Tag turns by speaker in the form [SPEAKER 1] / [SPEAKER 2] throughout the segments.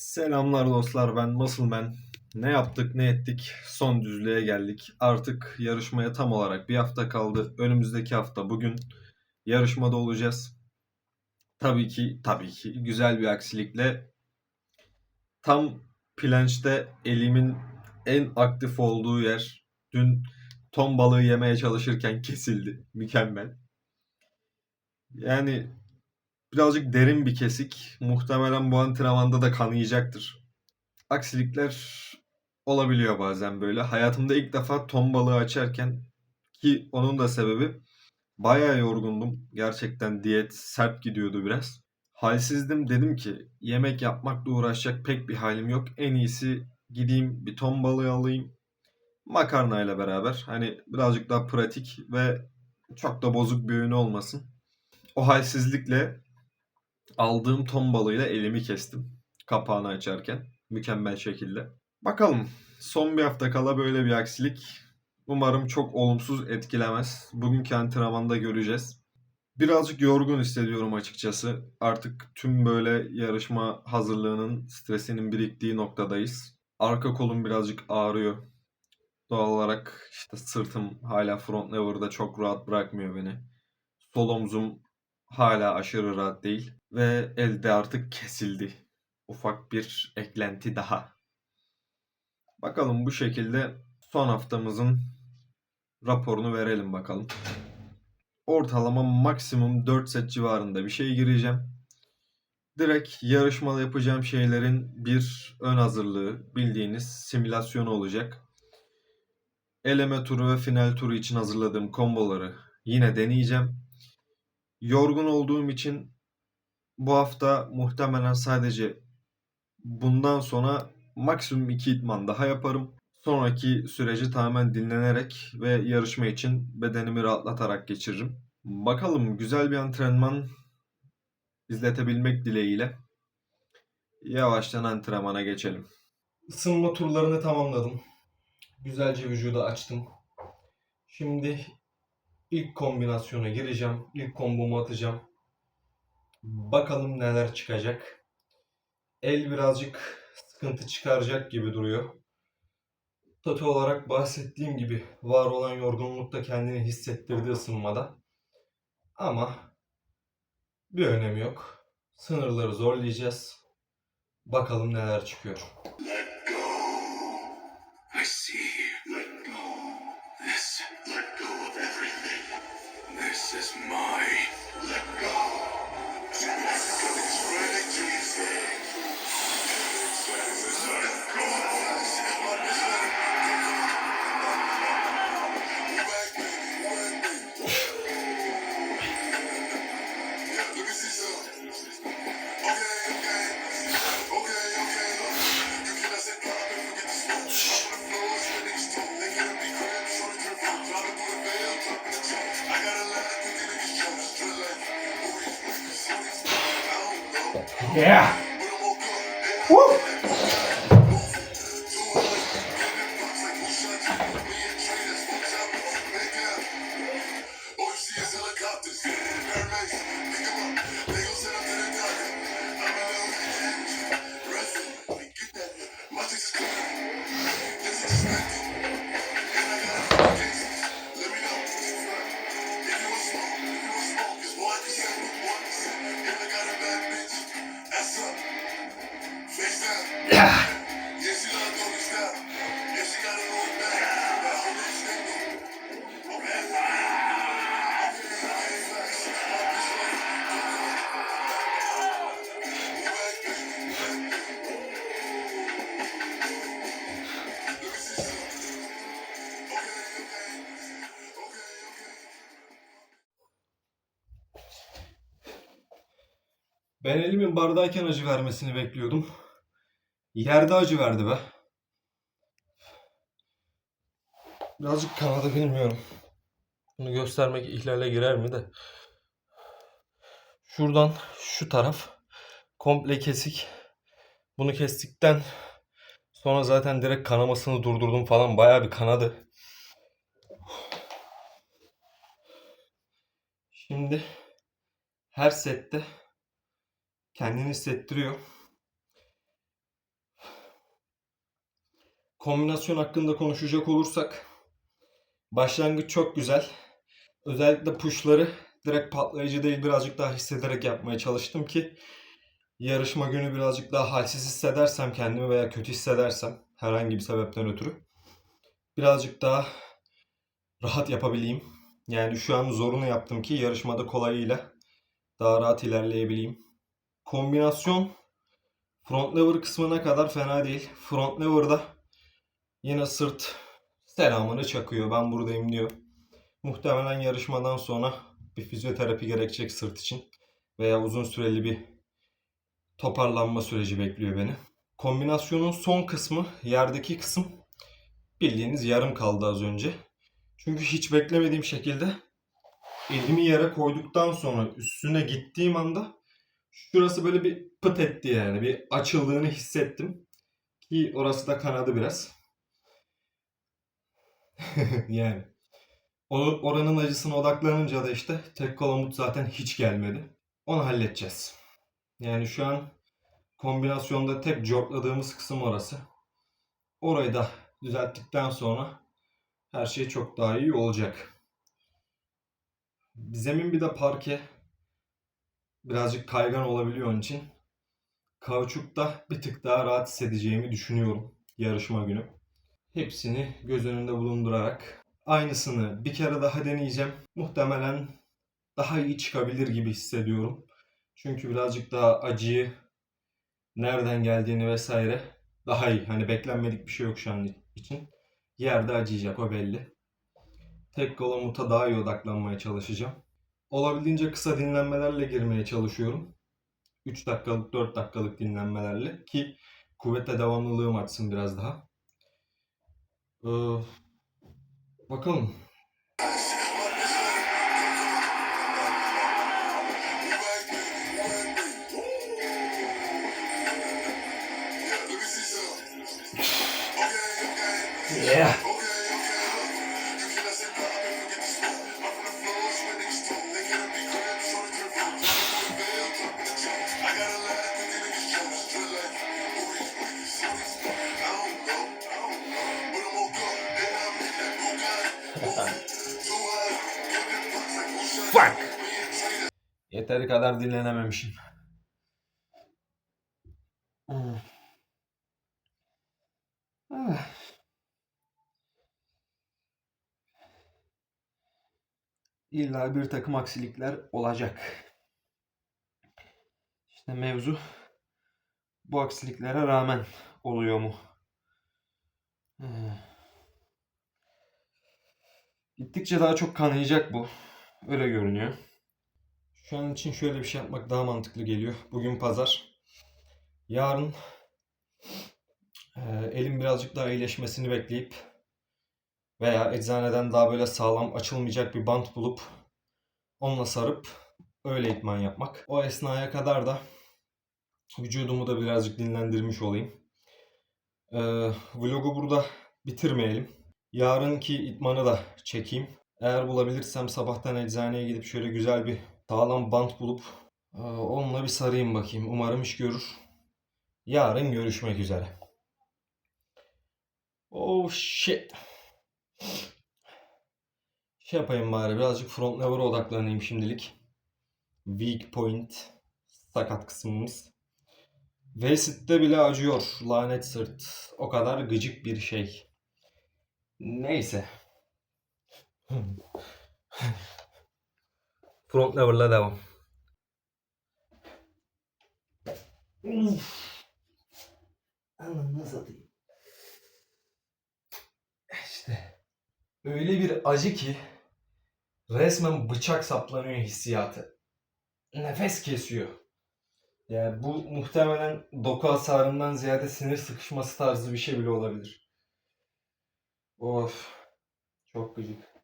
[SPEAKER 1] Selamlar dostlar ben Muscleman. Ne yaptık ne ettik son düzlüğe geldik. Artık yarışmaya tam olarak bir hafta kaldı. Önümüzdeki hafta bugün yarışmada olacağız. Tabii ki tabii ki güzel bir aksilikle tam plançte elimin en aktif olduğu yer dün ton balığı yemeye çalışırken kesildi. Mükemmel. Yani birazcık derin bir kesik. Muhtemelen bu antrenmanda da kanayacaktır. Aksilikler olabiliyor bazen böyle. Hayatımda ilk defa ton balığı açarken ki onun da sebebi bayağı yorgundum. Gerçekten diyet sert gidiyordu biraz. Halsizdim dedim ki yemek yapmakla uğraşacak pek bir halim yok. En iyisi gideyim bir ton balığı alayım. Makarnayla beraber. Hani birazcık daha pratik ve çok da bozuk bir öğün olmasın. O halsizlikle aldığım ton balığıyla elimi kestim. Kapağını açarken. Mükemmel şekilde. Bakalım. Son bir hafta kala böyle bir aksilik. Umarım çok olumsuz etkilemez. Bugünkü antrenmanda göreceğiz. Birazcık yorgun hissediyorum açıkçası. Artık tüm böyle yarışma hazırlığının stresinin biriktiği noktadayız. Arka kolum birazcık ağrıyor. Doğal olarak işte sırtım hala front lever'da çok rahat bırakmıyor beni. Sol omzum hala aşırı rahat değil ve elde artık kesildi. Ufak bir eklenti daha. Bakalım bu şekilde son haftamızın raporunu verelim bakalım. Ortalama maksimum 4 set civarında bir şey gireceğim. Direkt yarışmada yapacağım şeylerin bir ön hazırlığı, bildiğiniz simülasyonu olacak. Eleme turu ve final turu için hazırladığım komboları yine deneyeceğim. Yorgun olduğum için bu hafta muhtemelen sadece bundan sonra maksimum 2 idman daha yaparım. Sonraki süreci tamamen dinlenerek ve yarışma için bedenimi rahatlatarak geçiririm. Bakalım güzel bir antrenman izletebilmek dileğiyle yavaştan antrenmana geçelim. Isınma turlarını tamamladım. Güzelce vücudu açtım. Şimdi ilk kombinasyona gireceğim. İlk kombomu atacağım. Bakalım neler çıkacak. El birazcık sıkıntı çıkaracak gibi duruyor. Total olarak bahsettiğim gibi var olan yorgunluk da kendini hissettirdi ısınmada. Ama bir önemi yok. Sınırları zorlayacağız. Bakalım neler çıkıyor.
[SPEAKER 2] Woo.
[SPEAKER 1] Ben elimin bardayken acı vermesini bekliyordum. Yerde acı verdi be. Birazcık kanadı bilmiyorum. Bunu göstermek ihlale girer mi de. Şuradan şu taraf komple kesik. Bunu kestikten sonra zaten direkt kanamasını durdurdum falan. Bayağı bir kanadı. Şimdi her sette kendini hissettiriyor. Kombinasyon hakkında konuşacak olursak başlangıç çok güzel. Özellikle pushları direkt patlayıcı değil birazcık daha hissederek yapmaya çalıştım ki yarışma günü birazcık daha halsiz hissedersem kendimi veya kötü hissedersem herhangi bir sebepten ötürü birazcık daha rahat yapabileyim. Yani şu an zorunu yaptım ki yarışmada kolayıyla daha rahat ilerleyebileyim. Kombinasyon front lever kısmına kadar fena değil. Front lever'da yine sırt selamını çakıyor. Ben buradayım diyor. Muhtemelen yarışmadan sonra bir fizyoterapi gerekecek sırt için veya uzun süreli bir toparlanma süreci bekliyor beni. Kombinasyonun son kısmı, yerdeki kısım bildiğiniz yarım kaldı az önce. Çünkü hiç beklemediğim şekilde elimi yere koyduktan sonra üstüne gittiğim anda şurası böyle bir pıt etti yani. Bir açıldığını hissettim. Ki orası da kanadı biraz. yani. Oranın acısına odaklanınca da işte tek kol omut zaten hiç gelmedi. Onu halledeceğiz. Yani şu an kombinasyonda tek cortladığımız kısım orası. Orayı da düzelttikten sonra her şey çok daha iyi olacak. Zemin bir de parke birazcık kaygan olabiliyor onun için. Kauçukta bir tık daha rahat hissedeceğimi düşünüyorum yarışma günü. Hepsini göz önünde bulundurarak aynısını bir kere daha deneyeceğim. Muhtemelen daha iyi çıkabilir gibi hissediyorum. Çünkü birazcık daha acıyı nereden geldiğini vesaire daha iyi. Hani beklenmedik bir şey yok şu an için. Yerde acıyacak o belli. Tek kol omuta daha iyi odaklanmaya çalışacağım. Olabildiğince kısa dinlenmelerle girmeye çalışıyorum. 3 dakikalık 4 dakikalık dinlenmelerle ki kuvvete devamlılığım artsın biraz daha. Ee, bakalım. Yeah. Yeteri kadar dinlenememişim. İlla bir takım aksilikler olacak. İşte mevzu bu aksiliklere rağmen oluyor mu? Gittikçe daha çok kanayacak bu. Öyle görünüyor. Şu an için şöyle bir şey yapmak daha mantıklı geliyor. Bugün pazar. Yarın e, elim birazcık daha iyileşmesini bekleyip veya eczaneden daha böyle sağlam açılmayacak bir bant bulup onunla sarıp öyle itman yapmak. O esnaya kadar da vücudumu da birazcık dinlendirmiş olayım. E, vlogu burada bitirmeyelim. Yarınki itmanı da çekeyim. Eğer bulabilirsem sabahtan eczaneye gidip şöyle güzel bir sağlam bant bulup onunla bir sarayım bakayım. Umarım iş görür. Yarın görüşmek üzere. Oh shit. Şey yapayım bari birazcık front lever'a odaklanayım şimdilik. Weak point. Sakat kısmımız. Wasted bile acıyor. Lanet sırt. O kadar gıcık bir şey. Neyse. Front lever'la devam. Ananı satayım. İşte öyle bir acı ki resmen bıçak saplanıyor hissiyatı. Nefes kesiyor. Yani bu muhtemelen doku hasarından ziyade sinir sıkışması tarzı bir şey bile olabilir. Of. Çok gıcık.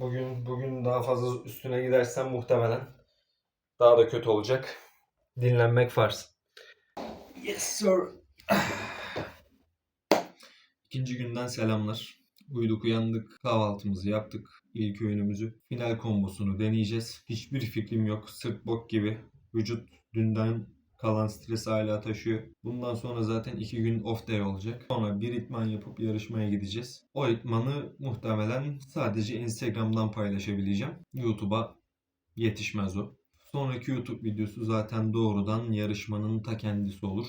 [SPEAKER 1] Bugün bugün daha fazla üstüne gidersem muhtemelen daha da kötü olacak. Dinlenmek farz. Yes sir. İkinci günden selamlar. Uyuduk uyandık kahvaltımızı yaptık. ilk öğünümüzü. Final kombosunu deneyeceğiz. Hiçbir fikrim yok. Sırt bok gibi. Vücut dünden kalan stres hala taşıyor. Bundan sonra zaten iki gün off day olacak. Sonra bir itman yapıp yarışmaya gideceğiz. O itmanı muhtemelen sadece Instagram'dan paylaşabileceğim. YouTube'a yetişmez o. Sonraki YouTube videosu zaten doğrudan yarışmanın ta kendisi olur.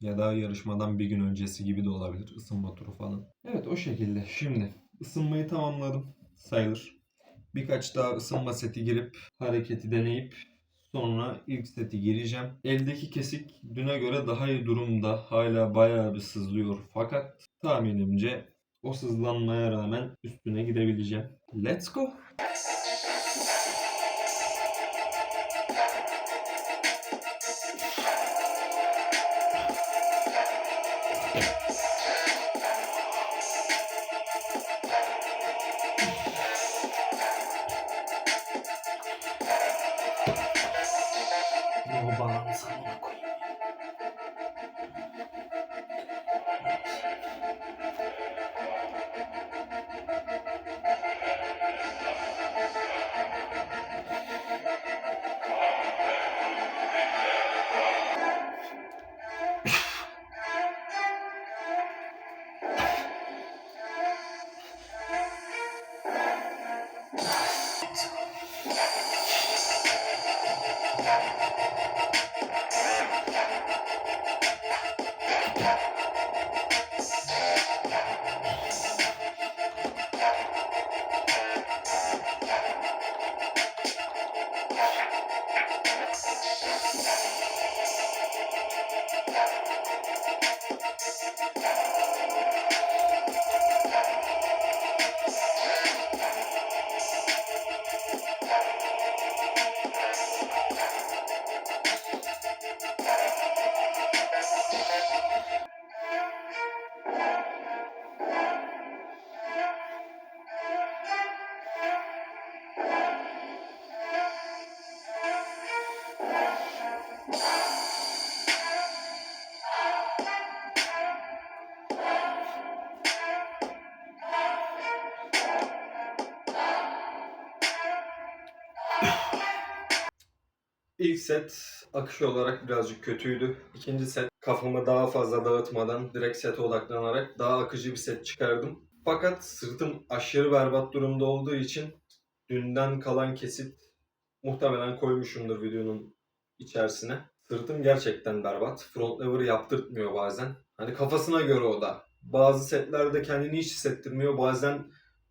[SPEAKER 1] Ya da yarışmadan bir gün öncesi gibi de olabilir. Isınma turu falan. Evet o şekilde. Şimdi ısınmayı tamamladım sayılır. Birkaç daha ısınma seti girip hareketi deneyip sonra ilk seti gireceğim. Eldeki kesik düne göre daha iyi durumda. Hala bayağı bir sızlıyor. Fakat tahminimce o sızlanmaya rağmen üstüne gidebileceğim. Let's go.
[SPEAKER 2] Ne
[SPEAKER 1] set akış olarak birazcık kötüydü. İkinci set kafamı daha fazla dağıtmadan direkt sete odaklanarak daha akıcı bir set çıkardım. Fakat sırtım aşırı berbat durumda olduğu için dünden kalan kesit muhtemelen koymuşumdur videonun içerisine. Sırtım gerçekten berbat. Front lever yaptırtmıyor bazen. Hani kafasına göre o da. Bazı setlerde kendini hiç hissettirmiyor. Bazen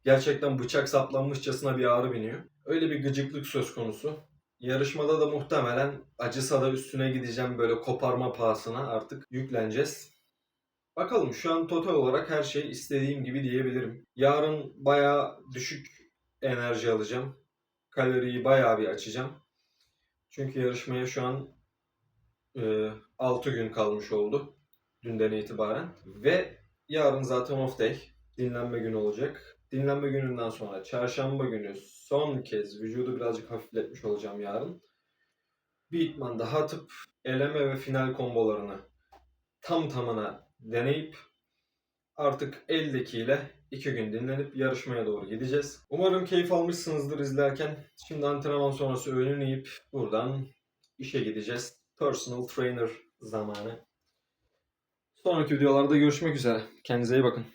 [SPEAKER 1] gerçekten bıçak saplanmışçasına bir ağrı biniyor. Öyle bir gıcıklık söz konusu. Yarışmada da muhtemelen acısa da üstüne gideceğim böyle koparma pahasına artık yükleneceğiz. Bakalım şu an total olarak her şey istediğim gibi diyebilirim. Yarın bayağı düşük enerji alacağım. Kaloriyi bayağı bir açacağım. Çünkü yarışmaya şu an e, 6 gün kalmış oldu. Dünden itibaren. Ve yarın zaten off day. Dinlenme günü olacak. Dinlenme gününden sonra çarşamba günü son kez vücudu birazcık hafifletmiş olacağım yarın. Bir itman daha atıp eleme ve final kombolarını tam tamına deneyip artık eldekiyle iki gün dinlenip yarışmaya doğru gideceğiz. Umarım keyif almışsınızdır izlerken. Şimdi antrenman sonrası öğününü yiyip buradan işe gideceğiz. Personal trainer zamanı. Sonraki videolarda görüşmek üzere. Kendinize iyi bakın.